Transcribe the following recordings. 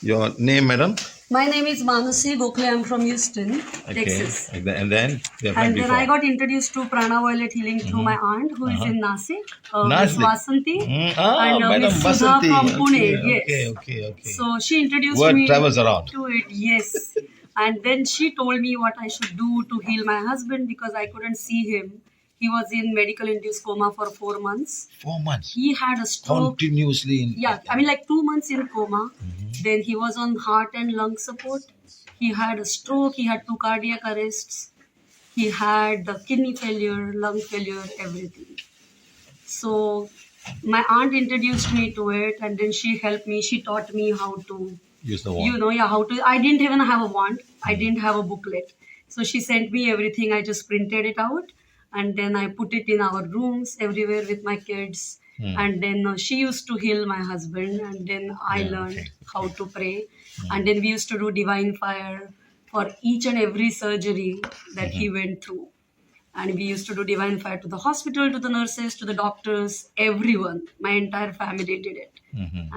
Your name, madam? My name is Manasi Gokhale. I'm from Houston, Okay. Texas. And then, and then they have met And then before. I got introduced to Prana Violet Healing through my aunt who is in Nasik, uh, Miss Uh-huh. Vasanti. Mm, ah, and uh, Madam Miss Sudha Vasanti. from Pune. Okay, Yes. okay, okay, okay. So she introduced Word me travels around. to it. Yes. and then she told me what I should do to heal my husband because I couldn't see him. He was in medical induced coma for four months. Four months. He had a stroke. Continuously in. Yeah, I mean, like two months in coma. Mm-hmm. Then he was on heart and lung support. He had a stroke. He had two cardiac arrests. He had the kidney failure, lung failure, everything. So my aunt introduced me to it, and then she helped me. She taught me how to, Use the wand. you know, yeah, how to. I didn't even have a wand. I didn't have a booklet. So she sent me everything. I just printed it out, and then I put it in our rooms everywhere with my kids. Hmm. And then uh, she used to heal my husband, and then I Yeah, learned okay. how to pray. Hmm. And then we used to do divine fire for each and every surgery that he hmm. went through. And we used to do divine fire to the hospital, to the nurses, to the doctors, everyone. My entire family did it.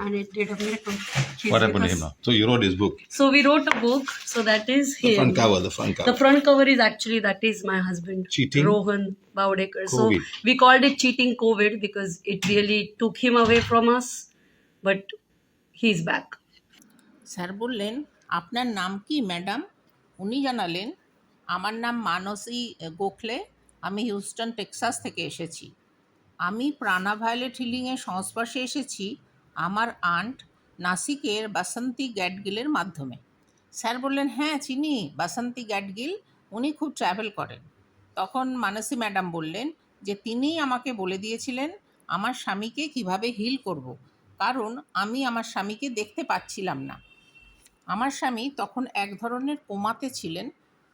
And it did a miracle. He's What happened to with him us. now? So you wrote his book. So we wrote a book. So that is The him. front cover. The front cover. The front cover is actually that is my husband, Cheating? Rohan Bowdekar. So COVID. we called it cheating COVID because it really took him away from us, but he's back. Sir বললেন আপনার নাম কি madam উনি জানালেন আমার নাম মানসী গোখলে আমি Houston, Texas থেকে এসেছি। আমি প্রাণা ভায়োলেট হিলিংয়ের সংস্পর্শে এসেছি আমার আন্ট নাসিকের বাসন্তী গ্যাডগিলের মাধ্যমে। স্যার বললেন হ্যাঁ চিনি, বাসন্তী গ্যাডগিল। উনি খুব ট্রাভেল করেন। তখন মানসী ম্যাডাম বললেন যে, তিনিই আমাকে বলে দিয়েছিলেন আমার স্বামীকে কীভাবে হিল করব, কারণ আমি আমার স্বামীকে দেখতে পাচ্ছিলাম না। আমার স্বামী তখন এক ধরনের কোমাতে ছিলেন,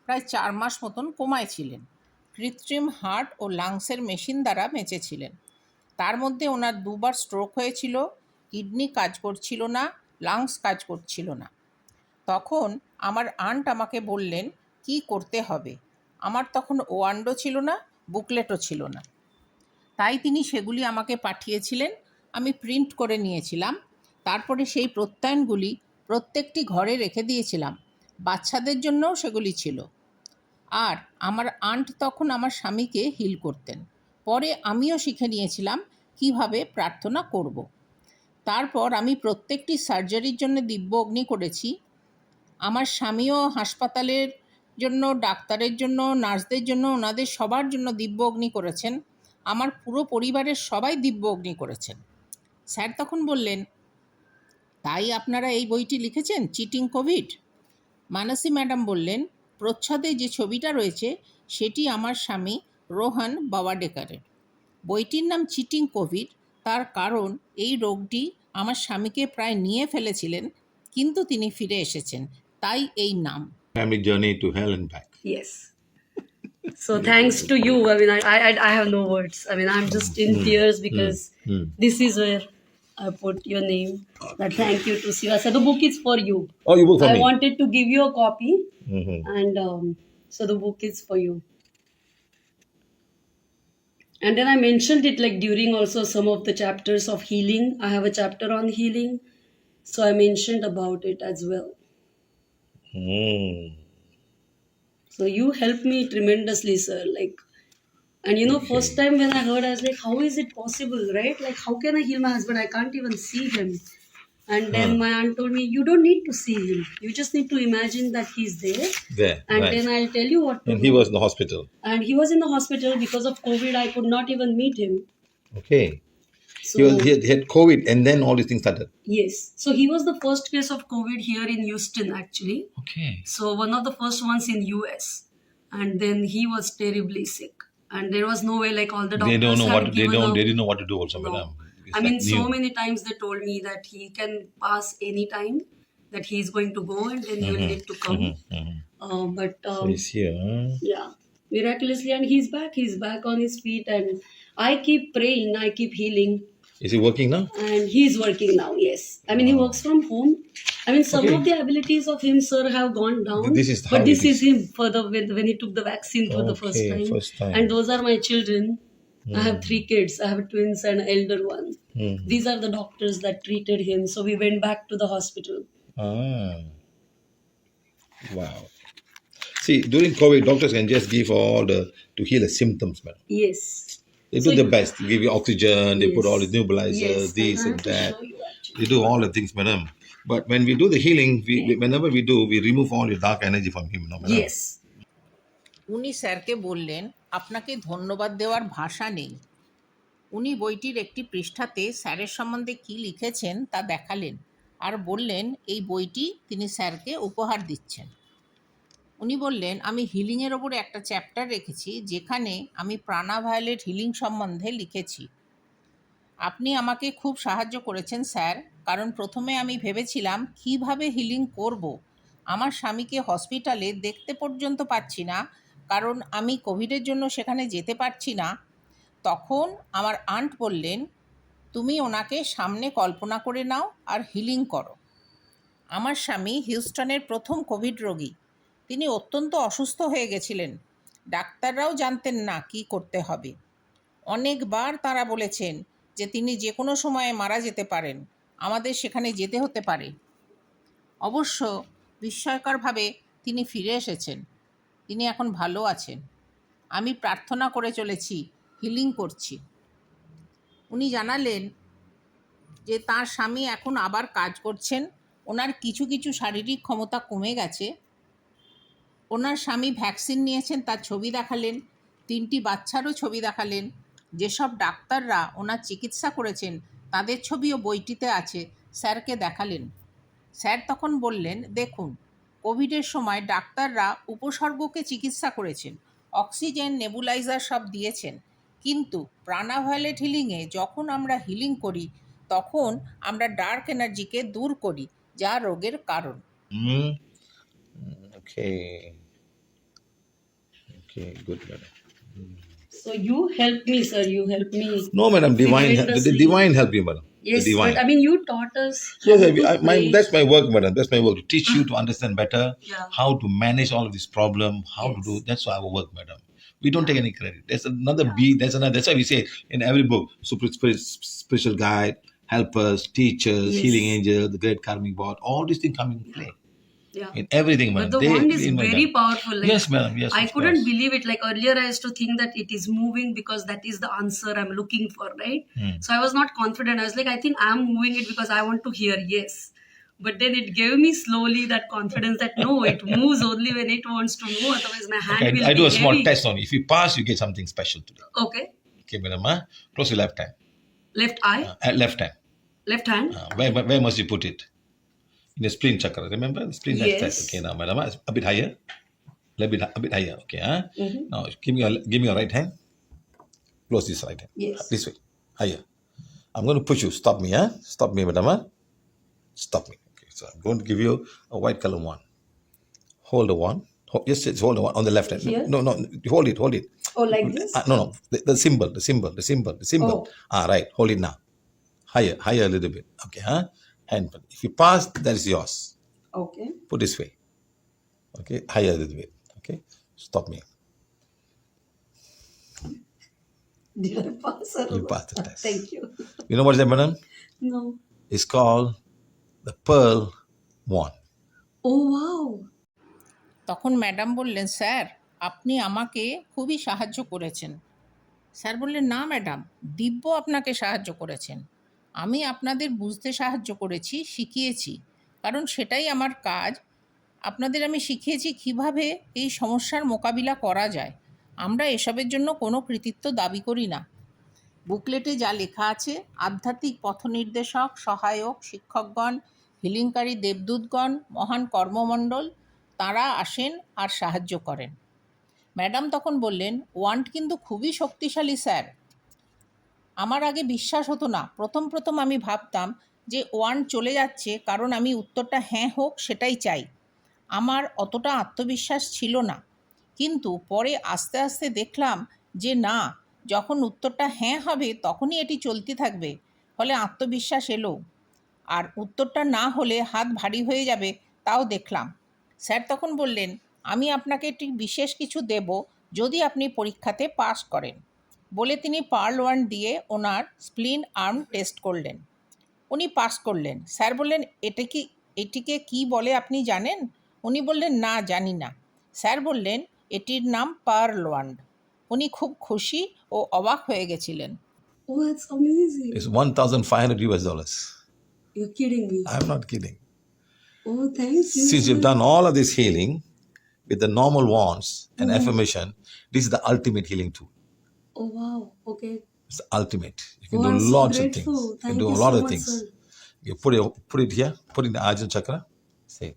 প্রায় চার মাস মতন কোমায় ছিলেন। কৃত্রিম হার্ট ও লাংসের মেশিন দ্বারা বেঁচেছিলেন তার মধ্যে ওনার দুবার স্ট্রোক হয়েছিল, কিডনি কাজ করছিল না, লাংস কাজ করছিল না। তখন আমার আন্ট আমাকে বললেন, কি করতে হবে? আমার তখন ওয়ান্ডও ছিল না, বুকলেটও ছিল না। তাই তিনি সেগুলি আমাকে পাঠিয়েছিলেন, আমি প্রিন্ট করে নিয়েছিলাম। তারপরে সেই প্রত্যয়নগুলি প্রত্যেকটি ঘরে রেখে দিয়েছিলাম। বাচ্চাদের জন্যও সেগুলি ছিল। আর আমার আন্ট তখন আমার স্বামীকে হিল করতেন। পরে আমিও শিখে নিয়েছিলাম কীভাবে প্রার্থনা করব। তারপর আমি প্রত্যেকটি সার্জারির জন্য দিব্য অগ্নি করেছি। আমার স্বামীও হাসপাতালের জন্য, ডাক্তারের জন্য, নার্সদের জন্য, ওনাদের সবার জন্য দিব্য অগ্নি করেছেন। আমার পুরো পরিবারের সবাই দিব্য অগ্নি করেছেন। স্যার তখন বললেন, তাই আপনারা এই বইটি লিখেছেন? Cheating Covid? মানসী ম্যাডাম বললেন প্রচ্ছদে যে ছবিটা রয়েছে সেটি আমার স্বামী রোহান বাবাডেকারের বইটির নাম চিটিং কোভিড। তার কারণ এই রোগটি আমার স্বামীকে প্রায় নিয়ে ফেলেছিলেন কিন্তু তিনি ফিরে এসেছেন। তাই এই নাম। So thanks to you. I mean, I, I I have no words. I mean, I'm just in tears because mm-hmm. this is where I put your name. That thank you to Siva. So the book is for you. Oh, you book for I me. wanted to give you a copy, Mhm. and um, so the book is for you. And then I mentioned it like during also some of the chapters of healing. I have a chapter on healing, so I mentioned about it as well. Mm. So you helped me tremendously, sir. Like, and you know, first time when I heard, I was like, how is it possible, right? Like, how can I heal my husband? I can't even see him. And then my aunt told me, you don't need to see him. You just need to imagine that he's there. There. And right. then I'll tell you what to and do. he was in the hospital. and he was in the hospital because of COVID. I could not even meet him. Okay. So He, was, he, had, he had COVID and then all these things started. yes, so he was the first case of COVID here in Houston, actually. Okay. So one of the first ones in US, and then he was terribly sick, and there was no way like all the doctors. They don't know what they don't up. they didn't know what to do also, No. madam. It's I like mean, so many times they told me that he can pass any time, that he's going to go, and then he will need to come. Mhm. Uh, but So um, he's here. huh? yeah, miraculously, and he's back. He's back on his feet, and I keep praying. I keep healing. Is he working now? and he's working now yes i mean he works from home i mean some Okay. of the abilities of him sir have gone down This is how but this it is him for the when, when he took the vaccine for the first Okay, time. first time. and those are my children i have three kids i have twins and an elder one Hmm. these are the doctors that treated him so we went back to the hospital Ah. Wow. See, during COVID, doctors can just give all the to heal the symptoms, madam. Yes. They So do the you- best. They give you oxygen. Yes. They put all the nebulizers, Yes. this I and that. They do all the things, madam. But when we do the healing, we, we- whenever we do, we remove all your dark energy from him, no, madam. Yes. উনি স্যারকে বললেন আপনাকে ধন্যবাদ দেওয়ার ভাষা নেই উনি বইটির একটি পৃষ্ঠাতে স্যারের সম্বন্ধে কি লিখেছেন তা দেখালেন আর বললেন এই বইটি তিনি স্যারকে উপহার দিচ্ছেন উনি বললেন, আমি হিলিংয়ের ওপরে একটা চ্যাপ্টার রেখেছি, যেখানে আমি প্রাণাভায়োলেট হিলিং সম্বন্ধে লিখেছি। আপনি আমাকে খুব সাহায্য করেছেন, স্যার, কারণ প্রথমে আমি ভেবেছিলাম, কীভাবে হিলিং করব। আমার স্বামীকে হসপিটালে দেখতে পর্যন্ত পাচ্ছি না, কারণ আমি কোভিডের জন্য সেখানে যেতে পারছি না। তখন আমার আন্ট বললেন, তুমি ওনাকে সামনে কল্পনা করে নাও আর হিলিং করো। আমার স্বামী হিউস্টনের প্রথম কোভিড রোগী। তিনি অত্যন্ত অসুস্থ হয়ে গেছিলেন। ডাক্তাররাও জানতেন না কি করতে হবে। অনেকবার তারা বলেছেন যে তিনি যে কোনো সময়ে মারা যেতে পারেন। আমাদের সেখানে যেতে হতে পারে। অবশ্য বিস্ময়করভাবে তিনি ফিরে এসেছেন। তিনি এখন ভালো আছেন। আমি প্রার্থনা করে চলেছি, হিলিং করছি। উনি জানালেন যে তার স্বামী এখন আবার কাজ করছেন। ওনার কিছু কিছু শারীরিক ক্ষমতা কমে গেছে। ওনার স্বামী ভ্যাকসিন নিয়েছেন, তার ছবি দেখালেন, তিনটি বাচ্চারও ছবি দেখালেন, যেসব ডাক্তাররা ওনার চিকিৎসা করেছেন তাদের ছবিও বইটিতে আছে, স্যারকে দেখালেন স্যার তখন বললেন, দেখুন, কোভিডের সময় ডাক্তাররা উপসর্গকে চিকিৎসা করেছেন, অক্সিজেন, নেবুলাইজার সব দিয়েছেন, কিন্তু প্রাণাভায়োলেট হিলিংয়ে যখন আমরা হিলিং করি, তখন আমরা ডার্ক এনার্জিকে দূর করি, যা রোগের কারণ. Okay. Okay, good, madam. So you help me, sir. You help me. No, madam, divine, Create the the sleep. divine help you, madam. Yes, the divine. but I mean, you taught us. Yes, how I, to I, my, that's my work, madam. That's my work to teach you uh-huh. to understand better Yeah. how to manage all of this problem, how to Yes. do. That's why our work, madam. We don't take any credit. There's another B. There's another. That's why we say in every book, super spirit, spiritual guide, helpers, teachers, Yes. healing angel, the great karmic board. All these things come in play Yeah. in everything, madam. But the wand is very powerful. Like, yes, madam. Yes, I couldn't course. believe it. Like earlier, I used to think that it is moving because that is the answer I'm looking for, right? Hmm. So I was not confident. I was like, I think I'm moving it because I want to hear yes. But then it gave me slowly that confidence that no, it moves only when it wants to move. Otherwise, my hand Okay, will I, I do a small heavy. test on you. If you pass, you get something special today. Okay, Okay, madam. Huh? Close your left hand. left eye, Uh, left hand. left hand. Uh, where, where must you put it? In the spleen chakra. Remember the spleen Yes. chakra. Okay, now, madam, a bit higher. A bit, a bit higher. Okay, huh? Mhm. Now, give me your give me your right hand. Close this right hand. Yes. This way. Higher. I'm going to push you. Stop me, huh? Stop me, madam. Stop me. Okay, so I'm going to give you a white color one. Hold the one. Yes, yes, hold the one on the left hand. Here? No, no, hold it, hold it. Oh, like this? Uh, no, no, the, the symbol, the symbol, the symbol, the symbol. Oh. Ah, right. Hold it now. Higher, higher a little bit. Okay, huh? And if you pass, that is yours. Okay. Put this way. Okay, higher little bit. Okay, stop me. Did I pass? or You passed the test. Thank you. You know what is that, madam? No. It's called the pearl wand. Oh, wow. তখন madam বললেন sir আপনি আমাকে খুবই সাহায্য করেছেন sir বললেন না madam দিব্য আপনাকে সাহায্য করেছেন আমি আপনাদের বুঝতে সাহায্য করেছি, শিখিয়েছি। কারণ সেটাই আমার কাজ। আপনাদের আমি শিখিয়েছি কীভাবে এই সমস্যার মোকাবিলা করা যায়। আমরা এসবের জন্য কোনো কৃতিত্ব দাবি করি না। বুকলেটে যা লেখা আছে, আধ্যাত্মিক পথনির্দেশক, সহায়ক, শিক্ষকগণ, হিলিংকারী দেবদূতগণ, মহান কর্মমণ্ডল, তারা আসেন আর সাহায্য করেন। ম্যাডাম তখন বললেন, ওয়ান্ট কিন্তু খুবই শক্তিশালী, স্যার। আমার আগে বিশ্বাস হতো না। প্রথম প্রথম আমি ভাবতাম যে ওয়ান চলে যাচ্ছে, কারণ আমি উত্তরটা হ্যাঁ হোক সেটাই চাই। আমার অতটা আত্মবিশ্বাস ছিল না। কিন্তু পরে আস্তে আস্তে দেখলাম যে না, যখন উত্তরটা হ্যাঁ হবে তখনই এটি চলতে থাকবে, ফলে আত্মবিশ্বাস এলো। আর উত্তরটা না হলে হাত ভারী হয়ে যাবে তাও দেখলাম। স্যার তখন বললেন, আমি আপনাকে একটি বিশেষ কিছু দেব যদি আপনি পরীক্ষাতে পাস করেন। বলে তিনি পার্ল ওয়ান দিয়ে ওনার স্প্লিন আর্ম টেস্ট করলেন। উনি পাস করলেন। স্যার বললেন এটা কি এটিকে কি বলে আপনি জানেন? উনি বললেন না জানি না। স্যার বললেন এটির নাম পার্ল ওয়ান। উনি খুব খুশি ও অবাক হয়ে গেছিলেন। With the normal wands and mm-hmm. affirmation this is the ultimate healing tool. Oh, wow. Okay. It's ultimate. You can Oh, do I'm so lots of grateful. things. You can do you a lot so of things. sir. You put it, put it here, put it in the Ajna chakra. Say,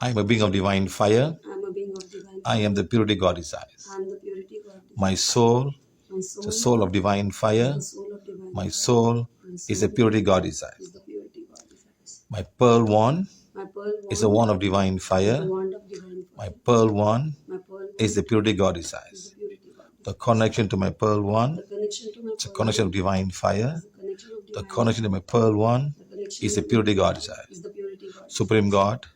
I am a being of divine fire. I'm a being of divine. I am the purity God desires. I'm the purity God. My soul My soul, the soul of divine fire. soul of divine. My fire. soul My is the purity God desires. is the purity God desires. My pearl wand My pearl wand is the wand of divine fire. of divine My pearl wand My pearl is the purity God desires the connection to my Pearl One, it's a connection of divine fire. The connection to my Pearl One is the purity God child. Supreme God,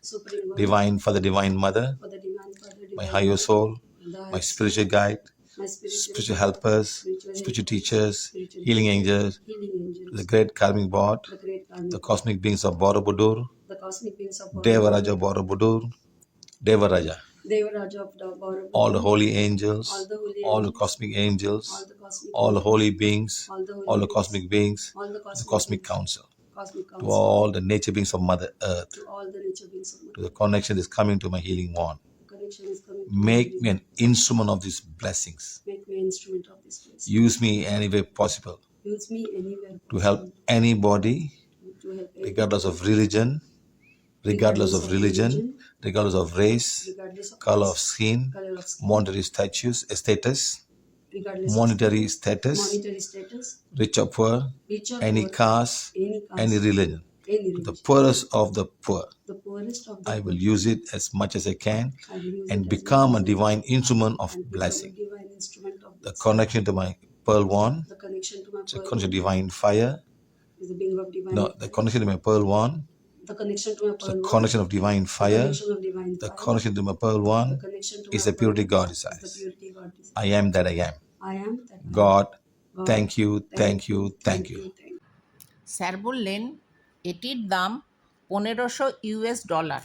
divine Father, divine Mother, my higher soul, my spiritual guide, spiritual helpers, spiritual teachers, healing angels, the great karmic board, the cosmic beings of Borobudur, Devaraja Borobudur, Devaraja. Devaraja of the all the holy angels, all the holy all the cosmic angels, all the cosmic, all the holy beings, all the holy all the cosmic beings, all the the cosmic, cosmic beings, council, cosmic to all the nature beings of Mother Earth, to all the nature beings of to the connection that is coming to my healing wand. connection is coming. to Make me. an instrument of these blessings. make me instrument of this place. Use me any way possible. Use me anywhere to help anybody, to help regardless of religion, regardless of religion, regardless of race, regardless of color of skin, color of skin, monetary status, status, monetary status, monetary status, rich or poor, rich or any poor, caste, any caste, any religion. any The poorest of the poor. the poorest of the I will use it as much as I can and become a divine instrument of and become a blessing. instrument of The connection to my pearl one, the connection to my the connection to divine fire. is the being of divine. No, the connection to my pearl wand, the connection to my the pearl connection of divine the fire. connection of divine The fire, connection to my pearl one the connection to is the purity pearl God is desires. purity God desires. I am that I am. I am that God, God, thank you, thank you, thank you. thank you. Sir বললেন এটির দাম পনেরোশো US dollar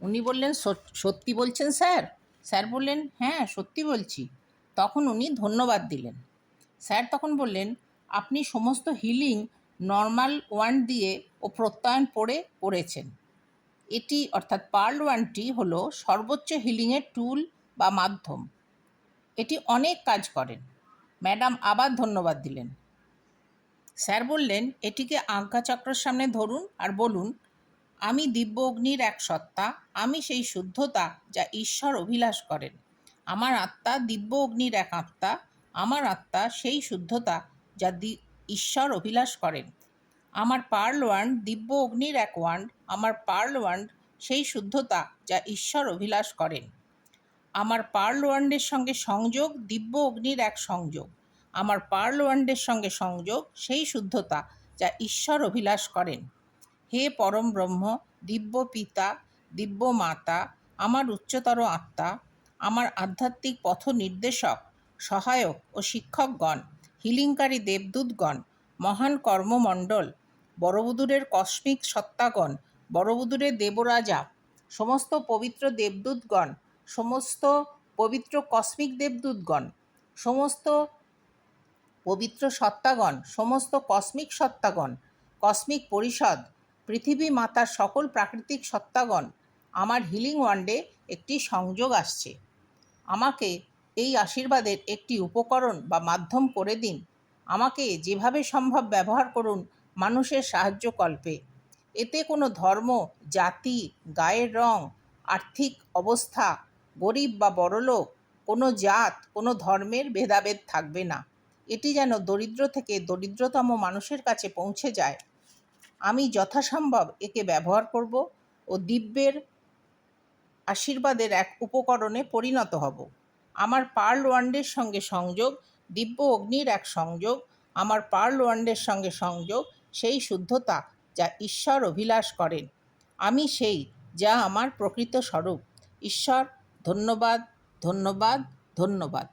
উনি বললেন "সত- সত্যি বলছেন sir sir বললেন হ্যাঁ সত্যি বলছি তখন উনি ধন্যবাদ দিলেন স্যার তখন বললেন আপনি সমস্ত হিলিং নর্মাল ওয়ান দিয়ে ও প্রত্যয়ন পড়ে করেছেন এটি অর্থাৎ পার্ল ওয়ানটি হল সর্বোচ্চ হিলিংয়ের টুল বা মাধ্যম। এটি অনেক কাজ করেন। ম্যাডাম আবার ধন্যবাদ দিলেন। স্যার বললেন, এটিকে আজ্ঞাচক্রের সামনে ধরুন আর বলুন, আমি দিব্য অগ্নির এক সত্তা, আমি সেই শুদ্ধতা যা ঈশ্বর অভিলাষ করেন। আমার আত্মা দিব্য অগ্নির এক আত্মা, আমার আত্মা সেই শুদ্ধতা যা দি- ঈশ্বর অভিলাষ করেন। আমার পার্ল ওয়ান্ড দিব্য অগ্নির এক ওয়ান্ড, আমার পার্ল ওয়ান্ড সেই শুদ্ধতা যা ঈশ্বর অভিলাষ করেন। আমার পার্ল ওয়ান্ডের সঙ্গে সংযোগ দিব্য অগ্নির এক সংযোগ। আমার পার্ল ওয়ান্ডের সঙ্গে সংযোগ সেই শুদ্ধতা যা ঈশ্বর অভিলাষ করেন। হে পরম ব্রহ্ম, দিব্য পিতা, দিব্য মাতা, আমার উচ্চতর আত্মা, আমার আধ্যাত্মিক পথ নির্দেশক, সহায়ক ও শিক্ষকগণ, হিলিংকারী দেবদূতগণ, মহান কর্মমণ্ডল বড়বুদুরের কসমিক সত্তাগণ, বড়বুদুরের দেবরাজা, সমস্ত পবিত্র দেবদূতগণ, সমস্ত পবিত্র কসমিক দেবদূতগণ, সমস্ত পবিত্র সত্তাগণ, সমস্ত কসমিক সত্তাগণ, কসমিক পরিষদ, পৃথিবী মাতার সকল প্রাকৃতিক সত্তাগণ, আমার হিলিং ওয়ান্ডে একটি সংযোগ আসছে। আমাকে এই আশীর্বাদের একটি উপকরণ বা মাধ্যম করে দিন। আমাকে যেভাবে সম্ভব ব্যবহার করুন মানুষের সাহায্য কল্পে। এতে কোনো ধর্ম, জাতি, গায়ের রং, আর্থিক অবস্থা, গরিব বা বড়লোক, কোনো জাত, কোনো ধর্মের ভেদাভেদ থাকবে না। এটি যেন দরিদ্র থেকে দরিদ্রতম মানুষের কাছে পৌঁছে যায়। আমি যথাসম্ভব একে ব্যবহার করব ও দিব্যের আশীর্বাদের এক উপকরণে পরিণত হব। আমার পার্ল ওয়ান্ডের সঙ্গে সংযোগ, দিব্য অগ্নির এক সংযোগ, আমার পার্ল ওয়ান্ডের সঙ্গে সংযোগ সেই শুদ্ধতা যা ঈশ্বর অভিলাষ করেন। আমি সেই যা আমার প্রকৃত স্বরূপ। ঈশ্বর ধন্যবাদ ধন্যবাদ ধন্যবাদ।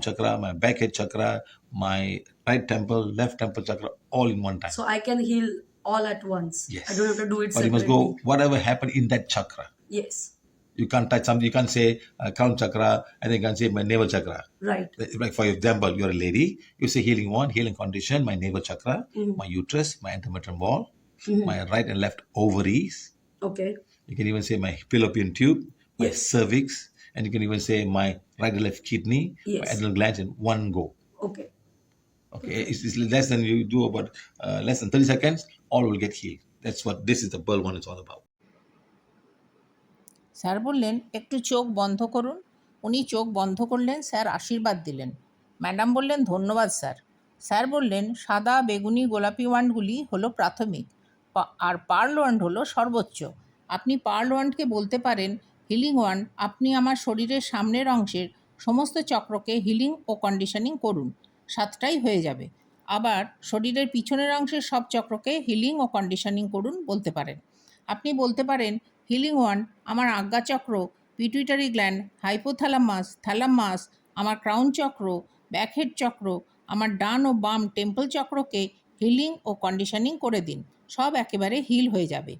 চক্রা ব্যাকের chakra my right temple left temple all in heal all at once I don't have to yes You can't touch something. You can't say uh, crown chakra and then you can't say my navel chakra. Right. Like for example, you're a lady. You say healing one, healing condition, my navel chakra, Mhm. my uterus, my endometrium wall, Mhm. my right and left ovaries. Okay. You can even say my fallopian tube, my Yes. cervix, and you can even say my right and left kidney, my adrenal glands in one go. Okay. Okay, it's, it's less than you do about uh, less than 30 seconds, all will get healed. That's what this is the Pearl one is all about. Sir বললেন, একটু চোখ বন্ধ করুন। উনি চোখ বন্ধ করলেন, sir আশীর্বাদ দিলেন। ম্যাডাম বললেন, ধন্যবাদ, স্যার। স্যার বললেন, সাদা, বেগুনি, গোলাপি ওয়ান্ডগুলি হলো প্রাথমিক। আর পার্ল ওয়ান্ড হলো সর্বোচ্চ। আপনি পার্ল ওয়ান্ডকে বলতে পারেন, হিলিং ওয়ান্ড। আপনি আমার শরীরের সামনের অংশের সমস্ত চক্রকে হিলিং ও কন্ডিশনিং করুন। সাতটাই হয়ে যাবে। আবার শরীরের পিছনের অংশের সব চক্রকে হিলিং ও কন্ডিশনিং করুন বলতে পারেন। আপনি বলতে পারেন হিলিং ওয়ান আমার আজ্ঞাচক্র পিটুইটারি গ্ল্যান্ড, হাইপোথ্যালামাস, থ্যালামাস, আমার ক্রাউন চক্র, ব্যাকহেড চক্র, আমার ডান ও বাম টেম্পল চক্রকে হিলিং ও কন্ডিশনিং করে দিন, সব একেবারে হিল হয়ে যাবে।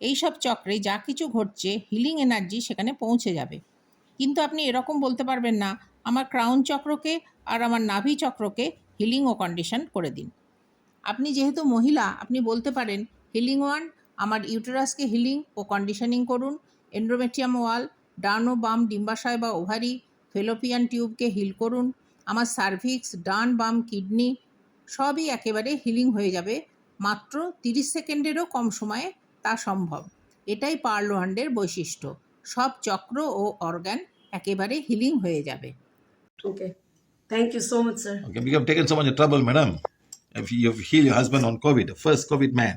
এই সব চক্রে যা কিছু ঘটছে, হিলিং এনার্জি সেখানে পৌঁছে যাবে। কিন্তু আপনি এরকম বলতে পারবেন না, আমার ক্রাউন চক্রকে আর আমার নাভি চক্রকে হিলিং ও কন্ডিশন করে দিন। আপনি যেহেতু মহিলা, আপনি বলতে পারেন হিলিং ওয়ান আমার ইউটেরাসকে হিলিং ও কন্ডিশনিং করুন। এন্ড্রোমেট্রিয়াম ওয়াল ডান ও বাম ডিম্বাশয় বা ওভারি ফেলোপিয়ান টিউবকে হিল করুন। আমার সার্ভিক্স ডান বাম কিডনি সবই একেবারে হিলিং হয়ে যাবে। মাত্র তিরিশ সেকেন্ডেরও কম সময়ে তা সম্ভব। এটাই পার্লোহান্ডের বৈশিষ্ট্য। সব চক্র ও অর্গান একেবারে হিলিং হয়ে যাবে। Okay. Thank you so much, sir. Okay, you have taken so much trouble, madam. If you healed your husband on COVID, the first COVID man.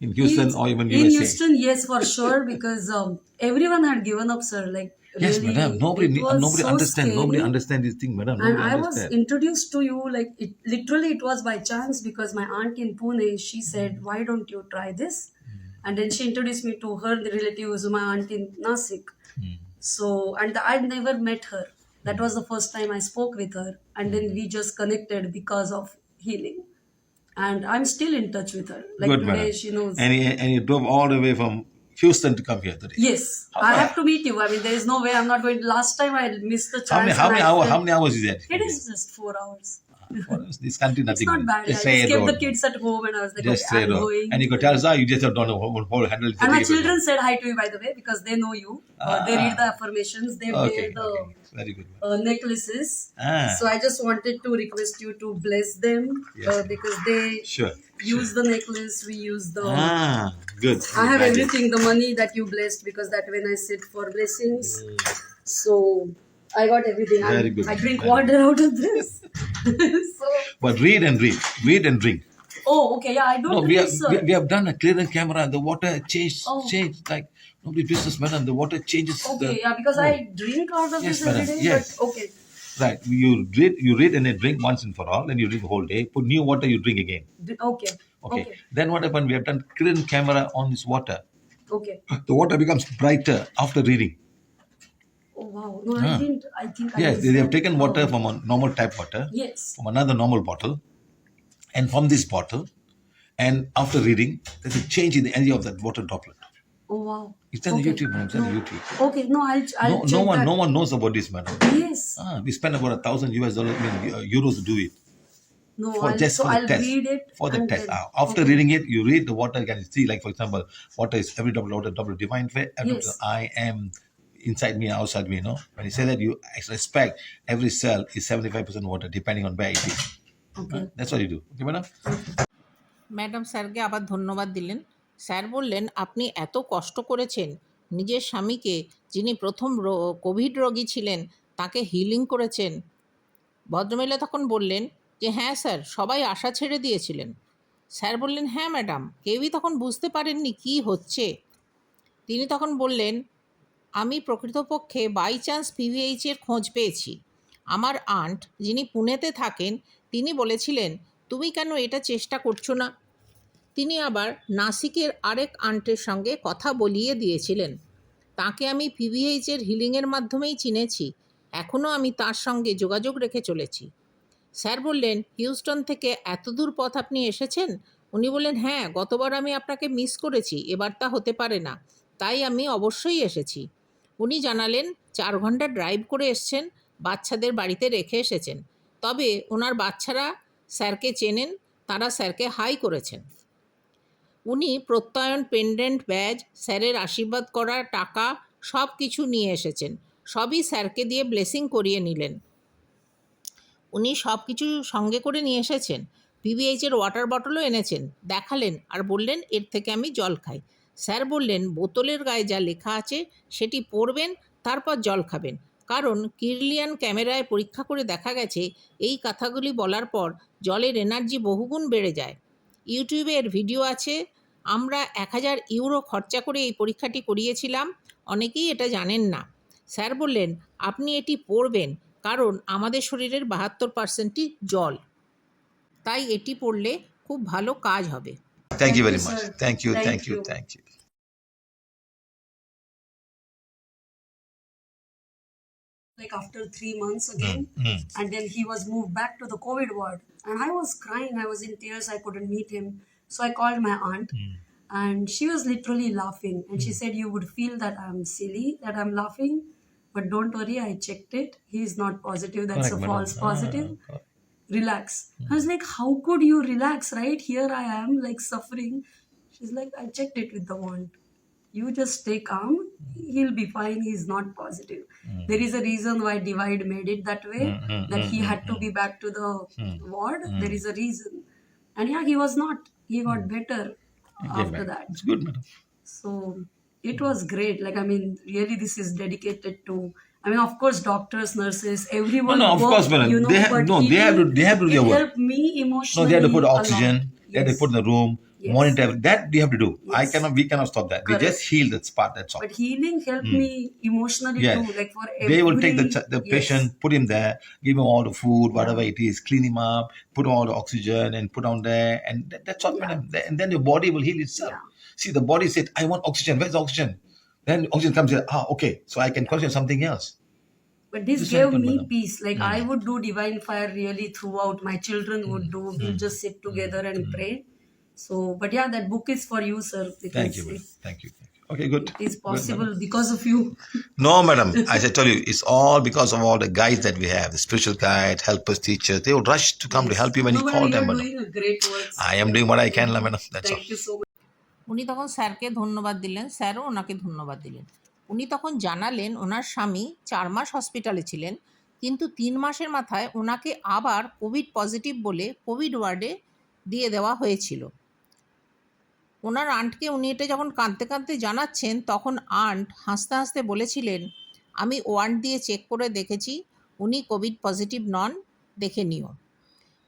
In Houston In- or even in USA. Houston, yes, for sure, because um, everyone had given up, sir. Like Yes, really, madam. Nobody, nobody so understand. Nobody scary. understand this thing, madam. And Nobody I was introduced to you like it literally it was by chance because my aunt in Pune she said mm. why don't you try this, mm. and then she introduced me to her relatives, my aunt in Nasik. Mm. So and I'd never met her. That was the first time I spoke with her, and then we just connected because of healing. And I'm still in touch with her. Like Good, today, madam. she knows. And you, and you drove all the way from Houston to come here today. Yes, How I far? have to meet you. I mean, there is no way I'm not going. Last time I missed the chance. How many, how and many I felt- How many hours is that? It is just four hours. For us, this country, It's nothing. not bad. Just I just it kept the kids at home and I was like, Just okay, I'm it going. And you could tell us, ah, you just don't know how whole handle. And my it. children said hi to you, by the way, because they know you. Uh, they Ah. read the affirmations. They Okay, wear the okay. Very good. uh, necklaces. Ah. So I just wanted to request you to bless them Yes. uh, because they Sure. use the necklace. We use the. Ah, good. I have Magic. everything, the money that you blessed, because that when I sit for blessings. So I got everything. I, Very good. I drink Very water out of this. so, But read and read. Read and drink. oh, okay, yeah, I don't No, we have, sir. we, uh, we have done a clearance camera. And the water changed, Oh. changed like nobody business, madam. The water changes. Okay, the, yeah, because Oh, I drink out of Yes, this every madam, day. yes. But okay, Right. You read, you read and then drink once and for all. Then you drink the whole day. Put new water, you drink again. D- okay, Okay. okay, Then what happened? We have done clearance camera on this water. okay. The water becomes brighter after reading. Wow, no, I Ah. didn't. I think I Yes, they, have taken water from a normal tap water, Yes. from another normal bottle, and from this bottle, and after reading, there's a change in the energy of that water droplet. Oh wow. It's on. YouTube, madam. It's on no. YouTube. Okay, no, I'll. I'll No, no check one, that. no one knows about this, madam. Yes. Ah, we spend about a thousand US dollars, I mean, uh, euros to do it No, for I'll, just so for the I'll test. read it. for the and test. then- Ah, After okay. reading it, you read the water. You can see, like for example, water is every double water, double divine faith. Every Yes. double I am inside me, and outside me. You know, when you say that, you respect every cell is seventy five percent water, depending on where it is. Okay. That's what you do. Okay, madam. Madam স্যারকে আবার ধন্যবাদ দিলেন sir বললেন আপনি এত কষ্ট করেছেন নিজের স্বামীকে যিনি প্রথম কোভিড রোগী ছিলেন তাকে হিলিং করেছেন ভদ্রমহিলা তখন বললেন যে হ্যাঁ স্যার সবাই আশা ছেড়ে দিয়েছিলেন স্যার বললেন হ্যাঁ ম্যাডাম কেউই তখন বুঝতে পারেননি কি হচ্ছে তিনি তখন বললেন আমি প্রকৃতপক্ষে বাই চান্স পিভিএইচের খোঁজ পেয়েছি। আমার আন্ট যিনি পুনেতে থাকেন, তিনি বলেছিলেন, তুমি কেন এটা চেষ্টা করছ না? তিনি আবার নাসিকের আরেক আন্টের সঙ্গে কথা বলিয়ে দিয়েছিলেন, তাকে আমি পিভিএইচের হিলিংয়ের মাধ্যমেই চিনেছি এখনও আমি তার সঙ্গে যোগাযোগ রেখে চলেছি। স্যার বললেন, হিউস্টন থেকে এত দূর পথ আপনি এসেছেন? উনি বললেন হ্যাঁ গতবার আমি আপনাকে মিস করেছি, এবার তা হতে পারে না, তাই আমি অবশ্যই এসেছি। উনি জানালেন, চার ঘণ্টা ড্রাইভ করে এসছেন, বাচ্চাদের বাড়িতে রেখে এসেছেন। তবে ওনার বাচ্চারা স্যারকে চেনেন, তারা স্যারকে হাই করেছেন। উনি প্রত্যয়ন, পেন্ডেন্ট, ব্যাজ, স্যারের আশীর্বাদ করা, টাকা সব কিছু নিয়ে এসেছেন। সবই স্যারকে দিয়ে ব্লেসিং করিয়ে নিলেন। উনি সব কিছু সঙ্গে করে নিয়ে এসেছেন। পিভিএইচের ওয়াটার বটলও এনেছেন। দেখালেন আর বললেন, এর থেকে আমি জল খাই। স্যার বললেন, বোতলের গায়ে যা লেখা আছে সেটি পড়বেন, তারপর জল খাবেন। কারণ কিরলিয়ান ক্যামেরায় পরীক্ষা করে দেখা গেছে, এই কথাগুলি বলার পর জলের এনার্জি বহুগুণ বেড়ে যায়। ইউটিউবে এর ভিডিও আছে, আমরা এক হাজার ইউরো খরচা করে এই পরীক্ষাটি করিয়েছিলাম, অনেকেই এটা জানেন না। স্যার বললেন, আপনি এটি পড়বেন, কারণ আমাদের শরীরের বাহাত্তর পার্সেন্টই জল। তাই এটি পড়লে খুব ভালো কাজ হবে। Thank you very much. Thank you, Thank you, thank you. Like after three months again, Mm. and then he was moved back to the COVID ward, and I was crying. I was in tears. I couldn't meet him, so I called my aunt, and she was literally laughing, and she said, "You would feel that I'm silly, that I'm laughing." But don't worry, I checked it. He's not positive. That's a false positive. Ah. Relax. Hmm. I was like, how could you relax, right? Here I am, like suffering. She's like, I checked it with the wand. You just stay calm. Hmm. He'll be fine. He's not positive. Hmm. There is a reason why Divide made it that way, that he had to be back to the ward. There is a reason. And yeah, he was not. He got better Okay, after that. It's good, madam. So it was great. Like, I mean, really, this is dedicated to. I mean, of course, doctors, nurses, everyone. No, no, of work, course, madam. You know, They no, they have to- they have to do their work. helped me No, they have to put oxygen. lot. They have to put in the room. Yes. Monitor that we have to do. I cannot. We cannot stop that. Correct. We just heal that spot. That's all. But healing helped hmm. me emotionally Yeah. too. Like for every, they will take the ch- the yes. patient, put him there, give him all the food, whatever it is, clean him up, put all the oxygen, and put on there, and that, that's all. Th- And then your body will heal itself. Yeah. See, the body said, "I want oxygen. Where's the oxygen?" Then oxygen comes here. Ah, okay. So I can concentrate on something else. But this This gave me peace. Like I mm. would do divine fire really throughout. My children would do. Mm. We'll mm. just sit together and pray. So, but yeah, that book is for you, sir. Because Thank you, madam. It, Thank you. Thank you. Okay, good. it is Good, madam. possible because of you. No, madam. As I told you, it's all because of all the guides that we have, the spiritual guide, helpers, teachers. They would rush to come to help you when no, you madam, call you them, are madam. doing a great work. I am doing what I can, madam. That's all. Thank you so much. উনি তখন স্যারকে ধন্যবাদ দিলেন, স্যারও ওনাকে ধন্যবাদ দিলেন। উনি তখন জানালেন ওনার স্বামী চার মাস হসপিটালে ছিলেন, কিন্তু তিন মাসের মাথায় ওনাকে আবার কোভিড পজিটিভ বলে কোভিড ওয়ার্ডে দিয়ে দেওয়া হয়েছিল। ওনার আন্টকে উনি এটা যখন কাঁদতে কাঁদতে জানাচ্ছেন, তখন আন্ট হাসতে হাসতে বলেছিলেন, আমি ওয়ার্ড দিয়ে চেক করে দেখেছি, উনি কোভিড পজিটিভ নন, দেখে নিও।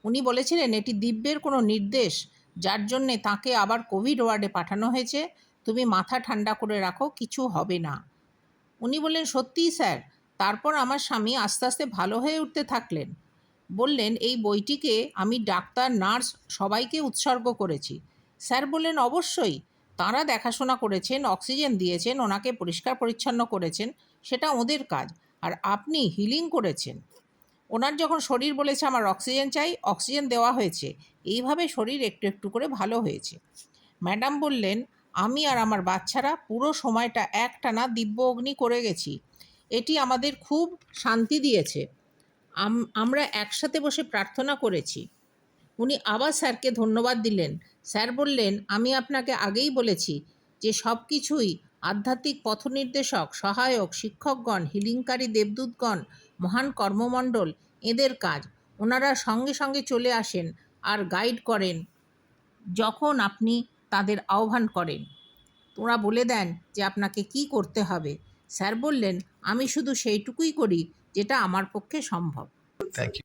উনি বলেছিলেন, এটি দিব্যের কোনো নির্দেশ যার জন্যে তাকে আবার কোভিড ওয়ার্ডে পাঠানো হয়েছে, তুমি মাথা ঠান্ডা করে রাখো, কিছু হবে না। উনি বললেন, সত্যিই স্যার। তারপর আমার স্বামী আস্তে আস্তে ভালো হয়ে উঠতে থাকলেন। বললেন, এই বইটিকে আমি ডাক্তার, নার্স সবাইকে উৎসর্গ করেছি। স্যার বললেন, অবশ্যই। তাঁরা দেখাশোনা করেছেন, অক্সিজেন দিয়েছেন, ওনাকে পরিষ্কার পরিচ্ছন্ন করেছেন, সেটা ওদের কাজ। আর আপনি হিলিং করেছেন। ওনার যখন শরীর বলেছে, আমার অক্সিজেন চাই, অক্সিজেন দেওয়া হয়েছে। এইভাবে শরীর একটু একটু করে ভালো হয়েছে। ম্যাডাম বললেন, আমি আর আমার বাচ্চারা পুরো সময়টা একটানা দিব্য অগ্নি করে গেছি। এটি আমাদের খুব শান্তি দিয়েছে। আমরা একসাথে বসে প্রার্থনা করেছি। উনি আবার স্যারকে ধন্যবাদ দিলেন। স্যার বললেন, আমি আপনাকে আগেই বলেছি যে সব কিছুই আধ্যাত্মিক পথনির্দেশক, সহায়ক, শিক্ষকগণ, হিলিংকারী দেবদূতগণ মহান কর্মমণ্ডল, এদের কাজ। ওনারা সঙ্গে সঙ্গে চলে আসেন আর গাইড করেন, যখন আপনি তাদের আহ্বান করেন। ওরা বলে দেন যে, আপনাকে কি করতে হবে? স্যার বললেন, আমি শুধু সেইটুকুই করি যেটা আমার পক্ষে সম্ভব। Thank you.